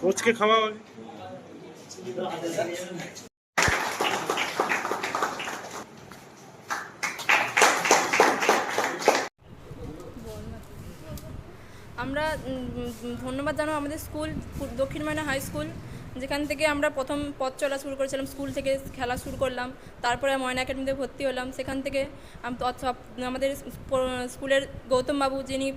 কোচকে খাওয়া হবে আমরা ধন্যবাদ জানাব আমাদের স্কুল দক্ষিণ ময়না হাই স্কুল, যেখান থেকে আমরা প্রথম পথ চলা শুরু করেছিলাম, স্কুল থেকে খেলা শুরু করলাম, তারপরে ময়না একাডেমিতে ভর্তি হলাম, সেখান থেকে আম- আমাদের স্কুলের গৌতম বাবু যিনি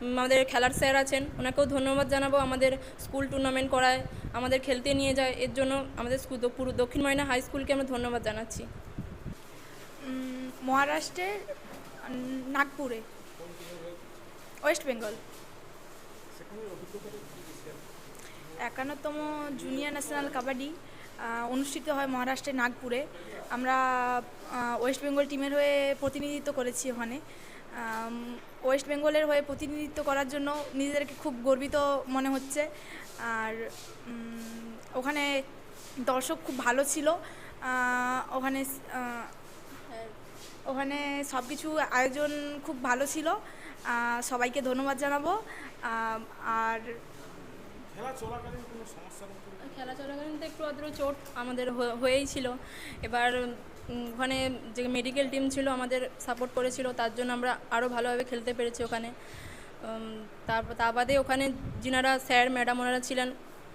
আমাদের খেলার স্যার আছেন, ওনাকেও ধন্যবাদ জানাব, আমাদের স্কুল টুর্নামেন্ট করায়, আমাদের খেলতে নিয়ে যায়, এর জন্য আমাদের স্কুল পুরো দক্ষিণ ময়না হাই স্কুলকে আমরা ধন্যবাদ জানাচ্ছি। মহারাষ্ট্রের নাগপুরে, ওয়েস্ট বেঙ্গল। একান্নতম জুনিয়র ন্যাশনাল কাবাডি অনুষ্ঠিত হয় মহারাষ্ট্রের নাগপুরে। আমরা ওয়েস্ট বেঙ্গল টিমের হয়ে প্রতিনিধিত্ব করেছি ওখানে। ওয়েস্ট বেঙ্গলের হয়ে প্রতিনিধিত্ব করার জন্য নিজেদেরকে খুব গর্বিত মনে হচ্ছে। আর ওখানে দর্শক খুব ভালো ছিল। ওখানে ওখানে সব কিছু আয়োজন খুব ভালো ছিল। সবাইকে ধন্যবাদ জানাব। আর খেলা চলাকালীন কোনো সমস্যার খেলা চলাকালীন তো একটু আদ্র চোট আমাদের হয়ে- হয়েই ছিল এবার ওখানে যে মেডিকেল টিম ছিল আমাদের সাপোর্ট করেছিল তার জন্য আমরা আরও ভালোভাবে খেলতে পেরেছি ওখানে। তারপর তা বাদে ওখানে যিনারা স্যার ম্যাডাম ওনারা ছিলেন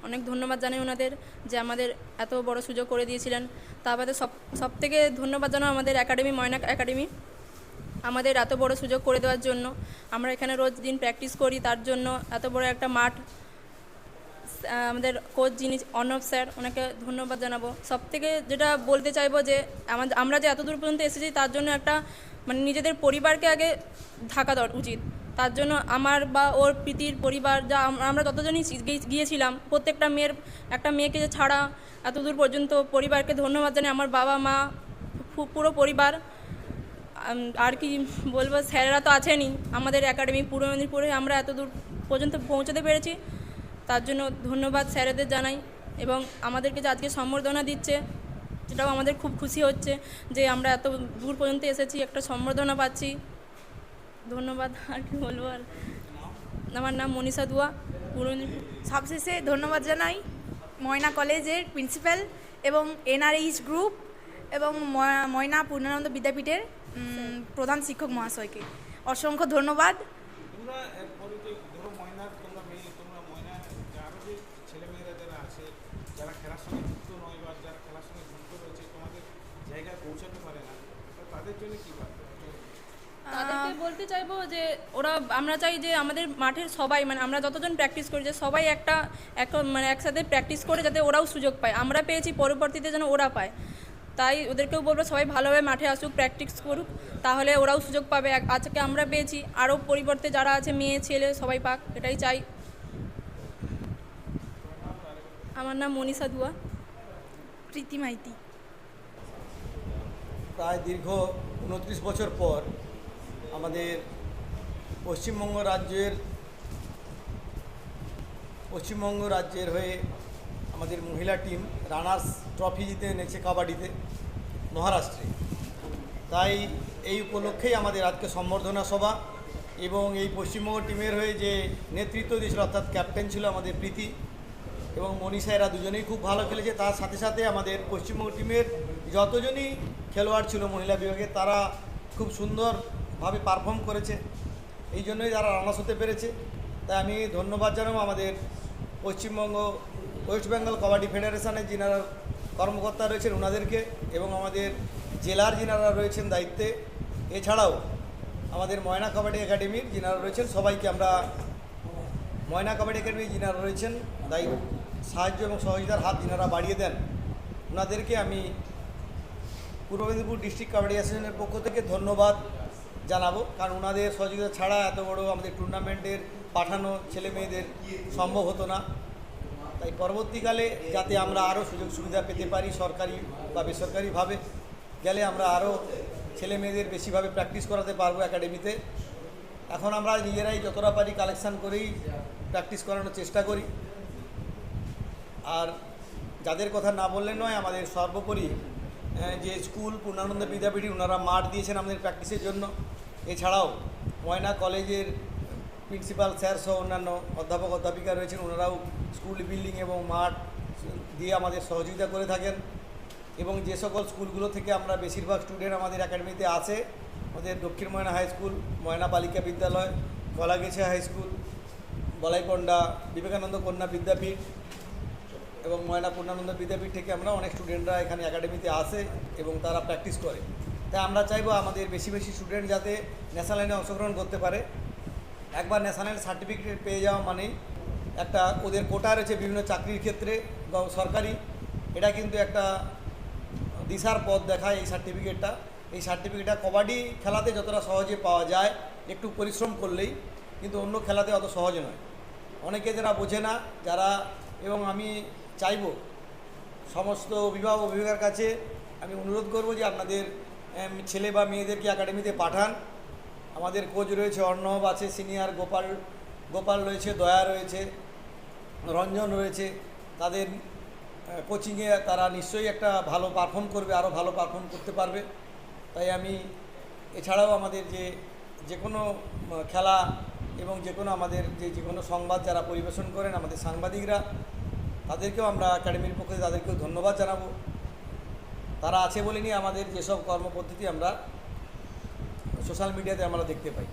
অনেক ধন্যবাদ জানাই ওনাদের যে আমাদের এত বড় সুযোগ করে দিয়েছিলেন। তা বাদে সব সব থেকে ধন্যবাদ জানাও আমাদের একাডেমি ময়না একাডেমি আমাদের এত বড় সুযোগ করে দেওয়ার জন্য। আমরা এখানে রোজ দিন প্র্যাকটিস করি, তার জন্য এত বড় একটা মাঠ। আমাদের কোচ যিনি, অর্ণব স্যার, ওনাকে ধন্যবাদ জানাব। সব থেকে যেটা বলতে চাইব যে, আমাদের, আমরা যে এত দূর পর্যন্ত এসেছি, তার জন্য একটা মানে নিজেদের পরিবারকে আগে থাকা উচিত। তার জন্য আমার বা ওর প্রীতির পরিবার, যা আমরা গিয়ে- গিয়েছিলাম, প্রত্যেকটা মেয়ের, একটা মেয়েকে যে ছাড়া এত দূর পর্যন্ত পরিবারকে ধন্যবাদ জানাই। আমার বাবা মা পুরো পরিবার আর কি বলব, স্যারেরা তো আছেনই। আমাদের একাডেমি পূর্ব মেদিনীপুরে আমরা এত দূর পর্যন্ত পৌঁছতে পেরেছি। তার জন্য ধন্যবাদ স্যারেদের জানাই এবং আমাদেরকে যে আজকে সম্বর্ধনা দিচ্ছে, সেটাও আমাদের খুব খুশি হচ্ছে যে আমরা এত দূর পর্যন্ত এসেছি, একটা সম্বর্ধনা পাচ্ছি। ধন্যবাদ, আর কি বলব, আর আমার নাম মনীষা দুয়া, পূর্ব মেদিনীপুর। সবশেষে ধন্যবাদ জানাই ময়না কলেজের প্রিন্সিপাল এবং এনআরএইচ গ্রুপ এবং ময়- ময়না পূর্ণানন্দ বিদ্যাপীঠের প্রধান শিক্ষক মহাশয়কে। অসংখ্য ধন্যবাদ। তোমরা এরপরে যে ধরো ময়নার তোমরা মেয়ে তোমরা ময়না যে আরও যে ছেলেমেয়েরা যারা খেলার সঙ্গে যুক্ত নয় বা যারা খেলার সঙ্গে যুক্ত রয়েছে তোমাদের জায়গায় পৌঁছাতে পারে না তাদের জন্য কী বার্তা? তাদেরকে বলতে চাইব যে ওরা আমরা চাই যে আমাদের মাঠের সবাই মানে আমরা যতজন প্র্যাকটিস করি যে সবাই একটা এক মানে একসাথে প্র্যাকটিস করে যাতে ওরাও সুযোগ পায়। আমরা পেয়েছি পরবর্তীতে যেন ওরা পায়। তাই ওদেরকেও বলব সবাই ভালোভাবে মাঠে আসুক প্র্যাকটিস করুক তাহলে ওরাও সুযোগ পাবে। এক- আজকে আমরা পেয়েছি আরও পরিবর্তে যারা আছে মেয়ে ছেলে সবাই পাক এটাই চাই। আমার নাম মনীষা দুয়া। প্রীতি মাইতি। প্রায় দীর্ঘ উনত্রিশ বছর পর আমাদের পশ্চিমবঙ্গ রাজ্যের পশ্চিমবঙ্গ রাজ্যের হয়ে আমাদের মহিলা টিম রানার্স ট্রফি জিতে এনেছে কাবাডিতে মহারাষ্ট্রে। তাই এই উপলক্ষেই আমাদের আজকে সম্বর্ধনা সভা এবং এই পশ্চিমবঙ্গ টিমের হয়ে যে নেতৃত্ব দিয়েছিল, অর্থাৎ ক্যাপ্টেন ছিল আমাদের প্রীতি এবং মনীষা, এরা দুজনেই খুব ভালো খেলেছে। তার সাথে সাথে আমাদের পশ্চিমবঙ্গ টিমের যতজনই খেলোয়াড় ছিল মহিলা বিভাগে, তারা খুব সুন্দরভাবে পারফর্ম করেছে। এই জন্যই তারা রানার্স হতে পেরেছে। তাই আমি ধন্যবাদ জানাব আমাদের পশ্চিমবঙ্গ ওয়েস্ট বেঙ্গল কবাডি ফেডারেশনের যিনারা কর্মকর্তা রয়েছেন ওনাদেরকে এবং আমাদের জেলার যিনারা রয়েছেন দায়িত্বে, এছাড়াও আমাদের ময়না কাবাডি একাডেমির যিনারা রয়েছেন, সবাইকে আমরা ময়না কাবাডি একাডেমি যিনারা রয়েছেন, দায়ী সাহায্য এবং সহযোগিতার হাত যিনারা বাড়িয়ে দেন, ওনাদেরকে আমি পূর্ব মেদিনীপুর ডিস্ট্রিক্ট কাবাডি অ্যাসোসিয়েশনের পক্ষ থেকে ধন্যবাদ জানাব। কারণ ওনাদের সহযোগিতা ছাড়া এত বড় আমাদের টুর্নামেন্টের পাঠানো ছেলে মেয়েদের সম্ভব হতো না। তাই পরবর্তীকালে যাতে আমরা আরও সুযোগ সুবিধা পেতে পারি সরকারি বা বেসরকারিভাবে, গেলে আমরা আরও ছেলে মেয়েদের বেশিভাবে প্র্যাকটিস করাতে পারব একাডেমিতে এখন আমরা নিজেরাই যতটা পারি কালেকশান করেই প্র্যাকটিস করানোর চেষ্টা করি। আর যাদের কথা না বললে নয়, আমাদের সর্বোপরি যে স্কুল পূর্ণানন্দ বিদ্যাপীঠে ওনারা মাঠ দিয়েছেন আমাদের প্র্যাকটিসের জন্য। এছাড়াও ময়না কলেজের প্রিন্সিপাল স্যার সহ অন্যান্য অধ্যাপক অধ্যাপিকা রয়েছেন, ওনারাও স্কুল বিল্ডিং এবং মাঠ দিয়ে আমাদের সহযোগিতা করে থাকেন এবং যে সকল স্কুলগুলো থেকে আমরা বেশিরভাগ স্টুডেন্ট আমাদের একাডেমিতে আছে আমাদের দক্ষিণ ময়না হাই স্কুল, ময়না বালিকা বিদ্যালয় গলাগেছে হাই স্কুল বলাইকন্ডা বিবেকানন্দ কন্যা বিদ্যাপীঠ এবং ময়না পূর্ণানন্দ বিদ্যাপীঠ থেকে আমরা অনেক স্টুডেন্টরা এখানে একাডেমিতে আসে এবং তারা প্র্যাকটিস করে। তাই আমরা চাইব আমাদের বেশি বেশি স্টুডেন্ট যাতে ন্যাশনাল লাইনে অংশগ্রহণ করতে পারে। একবার ন্যাশনাল সার্টিফিকেট পেয়ে যাওয়া মানেই একটা ওদের কোটা রয়েছে বিভিন্ন চাকরির ক্ষেত্রে সরকারি। এটা কিন্তু একটা দিশার পথ দেখায় এই সার্টিফিকেটটা এই সার্টিফিকেটটা কবাডি খেলাতে যতটা সহজে পাওয়া যায়, একটু পরিশ্রম করলেই, কিন্তু অন্য খেলাতে অত সহজ নয়। অনেকে যারা বোঝে না, যারা, এবং আমি চাইব, সমস্ত অভিভাবক অভিভাবকের কাছে আমি অনুরোধ করব যে আপনাদের ছেলে বা মেয়েদেরকে একাডেমিতে পাঠান। আমাদের কোচ রয়েছে অর্ণব, আছে সিনিয়র গোপাল গোপাল রয়েছে, দয়া রয়েছে। রঞ্জন রয়েছে, তাদের কোচিংয়ে তারা নিশ্চয়ই একটা ভালো পারফর্ম করবে আরও ভালো পারফর্ম করতে পারবে। তাই আমি, এছাড়াও আমাদের যে যে কোনো খেলা এবং যে কোনো আমাদের যে যে কোনো সংবাদ যারা পরিবেশন করেন, আমাদের সাংবাদিকরা, তাদেরকেও আমরা একাডেমির পক্ষে তাদেরকেও ধন্যবাদ জানাব। তারা আছে বলে নিয়ে আমাদের যেসব কর্মপদ্ধতি আমরা সোশ্যাল মিডিয়াতে আমরা দেখতে পাই।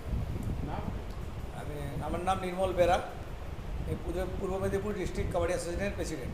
আমি, আমার নাম নির্মল বেরা। পূর্ব মেদিনীপুর ডিস্ট্রিক্ট কাবাডি অ্যাসোসিয়েশনের প্রেসিডেন্ট